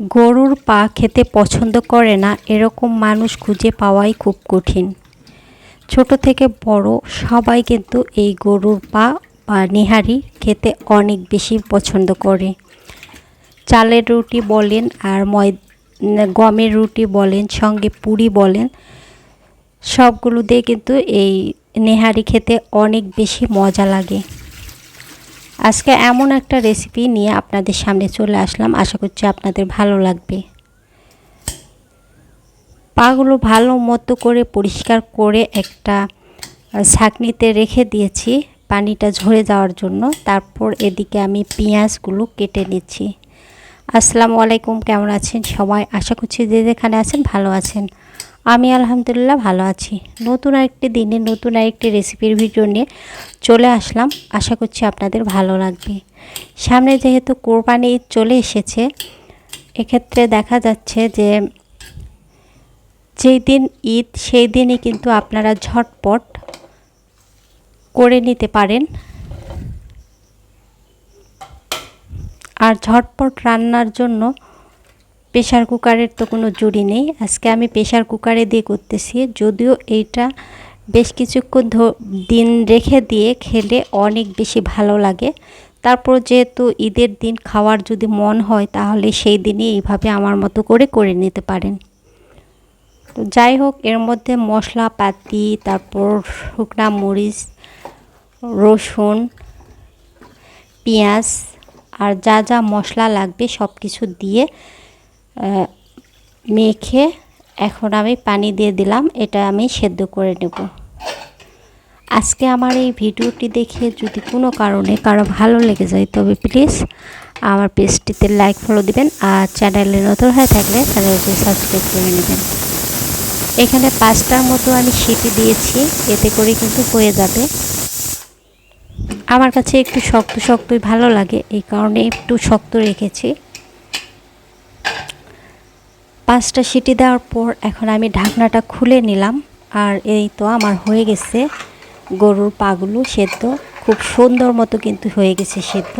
গরুর পা খেতে পছন্দ করে না, এরকম মানুষ খুঁজে পাওয়াই খুব কঠিন। ছোট থেকে বড় সবাই কিন্তু এই গরুর পা বা নিহারি খেতে অনেক বেশি পছন্দ করে। চালের রুটি বলেন আর ময় গমের রুটি বলেন, সঙ্গে পুরি বলেন, সবগুলো দিয়ে কিন্তু এই নেহারি খেতে অনেক বেশি মজা লাগে। আজকে এমন একটা রেসিপি নিয়ে আপনাদের সামনে চলে আসলাম। আশা করছি আপনাদের ভালো লাগবে। পাগুলো ভালো মতো করে পরিষ্কার করে একটা ছাকনিতে রেখে দিয়েছি পানিটা ঝরে যাওয়ার জন্য। তারপর এদিকে আমি পেঁয়াজগুলো কেটে নিচ্ছি। আসসালামু আলাইকুম, কেমন আছেন সবাই? আশা করছি যে যেখানে আছেন ভালো আছেন। আমি আলহামদুলিল্লাহ ভালো আছি। নতুন আরেকটি দিনে, নতুন আরেকটি রেসিপির ভিডিও নিয়ে চলে আসলাম। আশা করছি আপনাদের ভালো লাগবে। সামনে যেহেতু কোরবানি ঈদ চলে এসেছে, এক্ষেত্রে দেখা যাচ্ছে যে যেই দিন ঈদ, সেই দিনই কিন্তু আপনারা ঝটপট করে নিতে পারেন। আর ঝটপট রান্নার জন্য প্রেশার কুকারের তো কোনো জুড়ি নেই। আজকে আমি প্রেশার কুকারে দিয়ে করতেছি। যদিও এইটা বেশ কিছুক্ষণ দিন রেখে দিয়ে খেলে অনেক বেশি ভালো লাগে। তারপর যেহেতু ঈদের দিন খাওয়ার যদি মন হয়, তাহলে সেই দিনই এইভাবে আমার মতো করে করে নিতে পারেন। তো যাই হোক, এর মধ্যে মশলাপাতি, তারপর শুকনা মরিচ, রসুন, পেঁয়াজ আর যা যা মশলা লাগবে সব কিছু দিয়ে মেখে এখন আমি পানি দিয়ে দিলাম, এটা আমি সেদ্ধ করে নেব। আজকে আমার এই ভিডিওটি দেখে যদি কোনো কারণে কারও ভালো লেগে যায়, তবে প্লিজ আমার পেজটিতে লাইক ফলো দিবেন আর চ্যানেলে নতুন হয়ে থাকলে চ্যানেলটি সাবস্ক্রাইব করে নেবেন। এখানে পাঁচটার মতো আমি সিটি দিয়েছি, এতে করে কিন্তু হয়ে যাবে। আমার কাছে একটু শক্ত শক্তই ভালো লাগে, এই কারণে একটু শক্ত রেখেছি। পাঁচটা সিটি দেওয়ার পর এখন আমি ঢাকনাটা খুলে নিলাম। আর এই তো আমার হয়ে গেছে গরুর পাগুলো সেদ্ধ। খুব সুন্দর মতো কিন্তু হয়ে গেছে সেদ্ধ।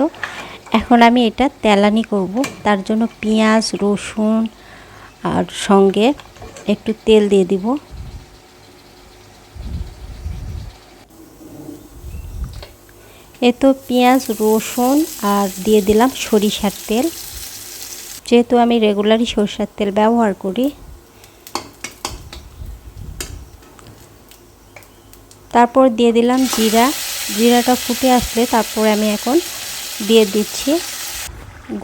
এখন আমি এটা তেলানি করব। তার জন্য পেঁয়াজ, রসুন আর সঙ্গে একটু তেল দিয়ে দিব। এ তো পেঁয়াজ, রসুন আর দিয়ে দিলাম সরিষার তেল। যেহেতু আমি রেগুলারই সরষের তেল ব্যবহার করি, তারপর দিয়ে দিলাম জিরা। জিরাটা ফুটে আসলে তারপর আমি এখন দিয়ে দিচ্ছি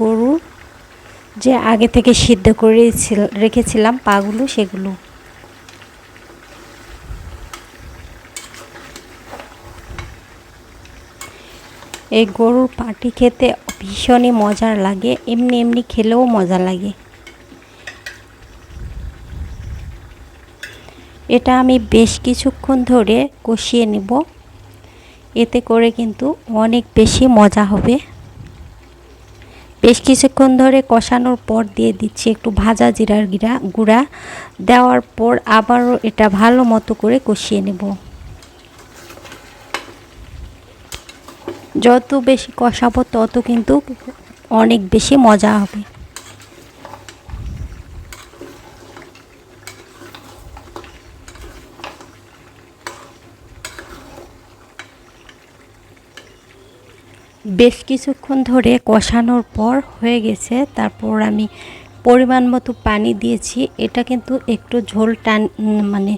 গরু। যে আগে থেকে সিদ্ধ করে রেখেছিলাম পাগুলো, সেগুলো। এই গরুর পাটি খেতে ভীষণই মজার লাগে, এমনি এমনি খেলেও মজা লাগে। এটা আমি বেশ কিছুক্ষণ ধরে কষিয়ে নিব। এতে করে কিন্তু অনেক বেশি মজা হবে। বেশ কিছুক্ষণ ধরে কষানোর পর দিয়ে দিচ্ছি একটু ভাজা জিরার গিরা গুঁড়া। দেওয়ার পর আবারও এটা ভালো মতো করে কষিয়ে নেব। যত বেশি কষাবো, তত কিন্তু অনেক বেশি মজা হবে। বেশ কিছুক্ষণ ধরে কষানোর পর হয়ে গেছে, তারপর আমি পরিমাণ মতো পানি দিয়েছি। এটা কিন্তু একটু ঝোল টান মানে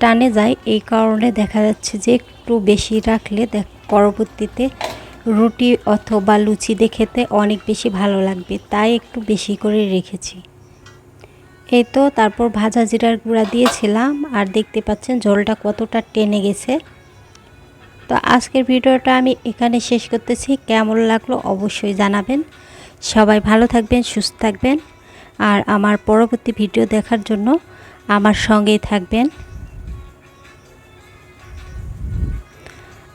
টানে যায়, এই কারণে দেখা যাচ্ছে যে একটু বেশি রাখলে দেখ পরবর্তীতে রুটি অথবা লুচি দিয়ে খেতে অনেক বেশি ভালো লাগবে, তাই একটু বেশি করে রেখেছি। এই তো তারপর ভাজা জিরার গুঁড়া দিয়েছিলাম, আর দেখতে পাচ্ছেন ঝোলটা কতটা টেনে গেছে। তো আজকের ভিডিওটা আমি এখানে শেষ করতেছি, কেমন লাগল অবশ্যই জানাবেন। সবাই ভালো থাকবেন, সুস্থ থাকবেন, আর আমার পরবর্তী ভিডিও দেখার জন্য আমার সঙ্গেই থাকবেন।